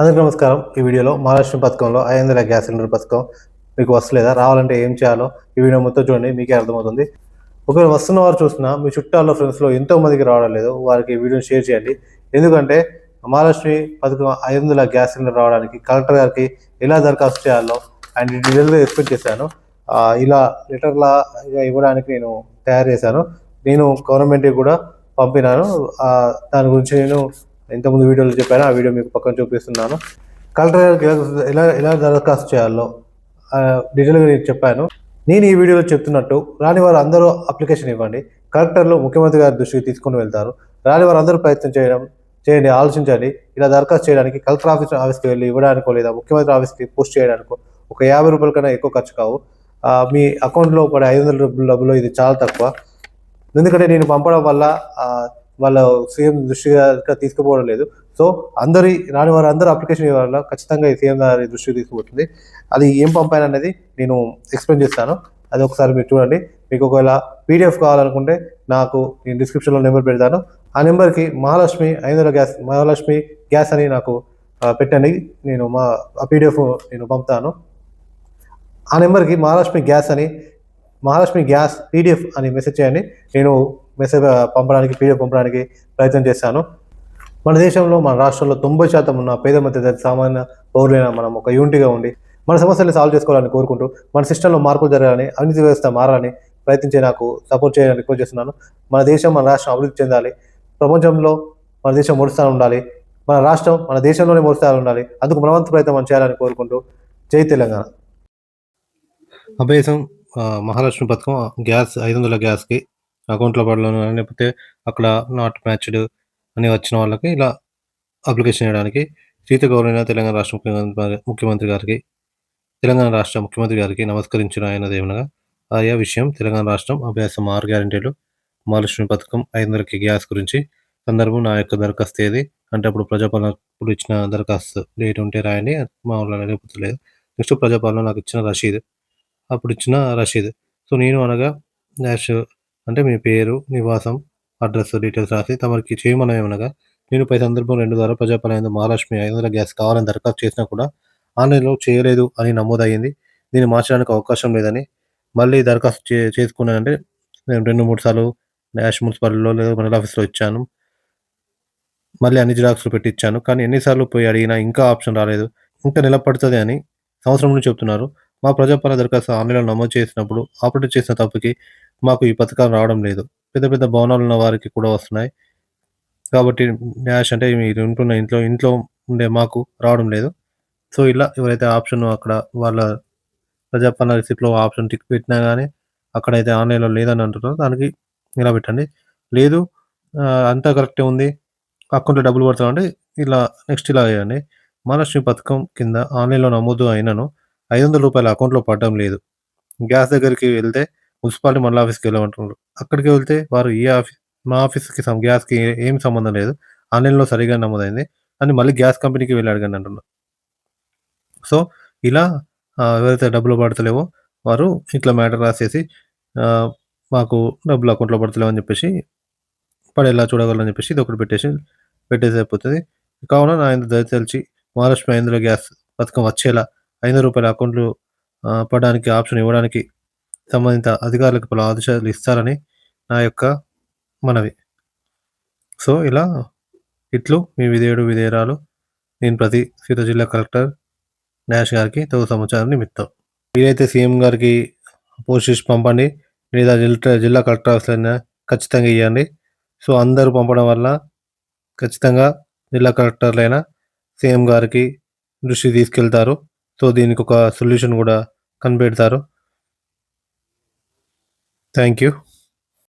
అందరికీ నమస్కారం. ఈ వీడియోలో మహాలక్ష్మి పథకంలో ఐదు వందల గ్యాస్ సిలిండర్ పథకం మీకు వస్తలేదా? రావాలంటే ఏం చేయాలో ఈ వీడియో మొత్తం చూడండి మీకే అర్థమవుతుంది. ఒకవేళ వస్తున్న వారు చూసినా మీ చుట్టాల్లో ఫ్రెండ్స్లో ఎంతో మందికి రావడం లేదు వారికి ఈ వీడియోని షేర్ చేయండి. ఎందుకంటే మహాలక్ష్మి పథకం ఐదు వందల గ్యాస్ సిలిండర్ రావడానికి కలెక్టర్ గారికి ఎలా దరఖాస్తు చేయాలో అండ్ డీటెయిల్గా ఎక్స్ప్లెయిన్ చేశాను. ఇలా లెటర్లా ఇవ్వడానికి నేను తయారు చేశాను. నేను గవర్నమెంట్కి కూడా పంపినాను. దాని గురించి నేను ఇంతకుముందు వీడియోలో చెప్పాను ఆ వీడియో మీకు పక్కన చూపిస్తున్నాను. కలెక్టర్ గారికి ఎలా- ఎలా దరఖాస్తు చేయాలో డీటెయిల్గా నేను చెప్పాను. నేను ఈ వీడియోలో చెప్తున్నట్టు రాని వారు అందరూ అప్లికేషన్ ఇవ్వండి. కలెక్టర్లు ముఖ్యమంత్రి గారి దృష్టికి తీసుకొని వెళ్తారు. రాని వారు అందరూ ప్రయత్నం చేయడం చేయండి ఆలోచించండి. ఇలా దరఖాస్తు చేయడానికి కలెక్టర్ ఆఫీస్ ఆఫీస్కి వెళ్ళి ఇవ్వడానికో లేదా ముఖ్యమంత్రి ఆఫీస్కి పోస్ట్ చేయడానికో ఒక యాభై రూపాయల కన్నా ఎక్కువ ఖర్చు కావు. మీ అకౌంట్లో పడే ఐదు వందల రూపాయల డబ్బులు ఇది చాలా తక్కువ. ఎందుకంటే నేను పంపడం వల్ల వాళ్ళ సీఎం దృష్టిగా తీసుకుపోవడం లేదు. సో అందరి రాని వారు అందరూ అప్లికేషన్ ఇవ్వాల ఖచ్చితంగా ఈ సీఎం గారి దృష్టికి తీసుకుపోతుంది. అది ఏం పంపాను అనేది నేను ఎక్స్ప్లెయిన్ చేస్తాను. అది ఒకసారి మీరు చూడండి. మీకు ఒకవేళ పీడిఎఫ్ కావాలనుకుంటే నాకు నేను డిస్క్రిప్షన్లో నెంబర్ పెడతాను. ఆ నెంబర్కి మహాలక్ష్మి ఐదు గ్యాస్ మహాలక్ష్మి గ్యాస్ అని నాకు పెట్టండి. నేను మా ఆ పీడిఎఫ్ నేను పంపుతాను. ఆ నెంబర్కి మహాలక్ష్మి గ్యాస్ అని మహాలక్ష్మి గ్యాస్ పీడిఎఫ్ అని మెసేజ్ చేయండి. నేను మెసేజ్ పంపడానికి పీడిఎఫ్ పంపడానికి ప్రయత్నం చేస్తాను మన దేశంలో మన రాష్ట్రంలో తొంభై శాతం ఉన్న పేద మధ్య సామాన్య పౌరులైన మనం ఒక యూనిట్గా ఉండి మన సమస్యలను సాల్వ్ చేసుకోవాలని కోరుకుంటూ మన సిస్టంలో మార్పులు జరగాలని అవినీతి వ్యవస్థ మారాలని ప్రయత్నించే నాకు సపోర్ట్ చేయాలని రిక్వెస్ట్ చేస్తున్నాను. మన దేశం మన రాష్ట్రం అభివృద్ధి చెందాలి. ప్రపంచంలో మన దేశం మొదటిస్థానం ఉండాలి. మన రాష్ట్రం మన దేశంలోనే మొదటిస్థానం ఉండాలి. అందుకు మనవంత ప్రయత్నం మనం చేయాలని కోరుకుంటూ జై తెలంగాణ. అభేసం మహాలక్ష్మి పథకం గ్యాస్ ఐదు వందల గ్యాస్కి అకౌంట్లో పడలను. లేకపోతే అక్కడ నాట్ మ్యాచ్డ్ అని వచ్చిన వాళ్ళకి ఇలా అప్లికేషన్ చేయడానికి సీత గౌరవ తెలంగాణ రాష్ట్ర ముఖ్యమంత్రి ముఖ్యమంత్రి గారికి తెలంగాణ రాష్ట్ర ముఖ్యమంత్రి గారికి నమస్కరించిన ఆయన దేవునగా ఆయా విషయం తెలంగాణ రాష్ట్రం అభ్యాసం ఆరు గ్యారంటీలు. మహాలక్ష్మి పథకం ఐదు వందలకి గ్యాస్ గురించి సందర్భం నా యొక్క దరఖాస్తు ఏది అంటే అప్పుడు ప్రజాపాలన ఇప్పుడు ఇచ్చిన దరఖాస్తు డేట్ ఉంటే రాయండి. మా ఊళ్ళో లేకపోతే లేదు. నెక్స్ట్ ప్రజాపాలన నాకు ఇచ్చిన రసీదు అప్పుడు ఇచ్చిన రసీదు సో నేను అనగా డాష్ అంటే మీ పేరు నివాసం అడ్రస్ డీటెయిల్స్ రాసి తమరికి చేయమని ఏమనగా నేను పై సందర్భం రెండు ద్వారా ప్రజాపాలన మహాలక్ష్మి ఐదు వందల గ్యాస్ కావాలని దరఖాస్తు చేసినా కూడా ఆన్లైన్లో చేయలేదు అని నమోదయ్యింది. దీన్ని మార్చడానికి అవకాశం లేదని మళ్ళీ దరఖాస్తు చే చేసుకున్నానంటే నేను రెండు మూడు సార్లు డాష్ మున్సిపాలిటీలో లేదా మండల ఆఫీస్లో ఇచ్చాను. మళ్ళీ అన్ని జిరాక్స్లు పెట్టి ఇచ్చాను కానీ ఎన్నిసార్లు పోయి అడిగినా ఇంకా ఆప్షన్ రాలేదు. ఇంకా నిలబడుతుంది అని సంవత్సరం నుంచి చెప్తున్నారు. మా ప్రజాపాలన దరఖాస్తు ఆన్లైన్లో నమోదు చేసినప్పుడు ఆపరేట్ చేసిన తప్పుకి మాకు ఈ పథకాలు రావడం లేదు. పెద్ద పెద్ద భవనాలు ఉన్న వారికి కూడా వస్తున్నాయి. కాబట్టి న్యాష్ అంటే మీరు ఉంటున్న ఇంట్లో ఇంట్లో ఉండే మాకు రావడం లేదు. సో ఇలా ఎవరైతే ఆప్షన్ అక్కడ వాళ్ళ ప్రజాపాలన రిసిప్ట్లో ఆప్షన్ టిక్ పెట్టినా కానీ అక్కడైతే ఆన్లైన్లో లేదని అంటున్నారో. దానికి ఇలా పెట్టండి లేదు అంతా కరెక్టే ఉంది. అకౌంట్లో డబ్బులు పడుతున్నాం ఇలా నెక్స్ట్ ఇలా చేయండి. మహాలక్ష్మి పథకం కింద ఆన్లైన్లో నమోదు అయినను ఐదు వందల రూపాయల అకౌంట్లో పడడం లేదు. గ్యాస్ దగ్గరికి వెళ్తే మున్సిపాలిటీ మండల ఆఫీస్కి వెళ్ళమంటున్నారు. అక్కడికి వెళ్తే వారు ఈ ఆఫీస్ మా ఆఫీస్కి గ్యాస్కి ఏం సంబంధం లేదు. ఆన్లైన్లో సరిగా నమోదైంది. అని మళ్ళీ గ్యాస్ కంపెనీకి వెళ్ళి అడగండి అంటున్నారు. సో ఇలా ఎవరైతే డబ్బులు పడతలేవో వారు ఇట్లా మ్యాటర్ రాసేసి మాకు డబ్బులు అకౌంట్లో పడతలేవు అని చెప్పేసి పడేలా చూడగలని చెప్పేసి ఇది ఒకటి పెట్టేసి పెట్టేసి అయిపోతుంది. కావున నా ఇంత దయచేల్చి మహారాష్ట్ర ఐదు గ్యాస్ పథకం వచ్చేలా ఐదు రూపాయల అకౌంట్లు పడడానికి ఆప్షన్ ఇవ్వడానికి సంబంధిత అధికారులకు పలు ఆదేశాలు ఇస్తారని నా యొక్క మనవి. సో ఇలా ఇట్లు మీ విధేయుడు విధేయరాలు నేను ప్రతి సీత జిల్లా కలెక్టర్ డాష్ గారికి తగు సమాచారం నిమిత్తం. మీరైతే సీఎం గారికి పోస్ట్ చేసి పంపండి లేదా జిల్లా జిల్లా కలెక్టర్ ఆఫీస్లో ఖచ్చితంగా ఇవ్వండి సో అందరూ పంపడం వల్ల ఖచ్చితంగా జిల్లా కలెక్టర్లైనా సీఎం గారికి దృష్టి తీసుకెళ్తారు. సో దీనికి ఒక సొల్యూషన్ కూడా కనిపెడతారు. Thank you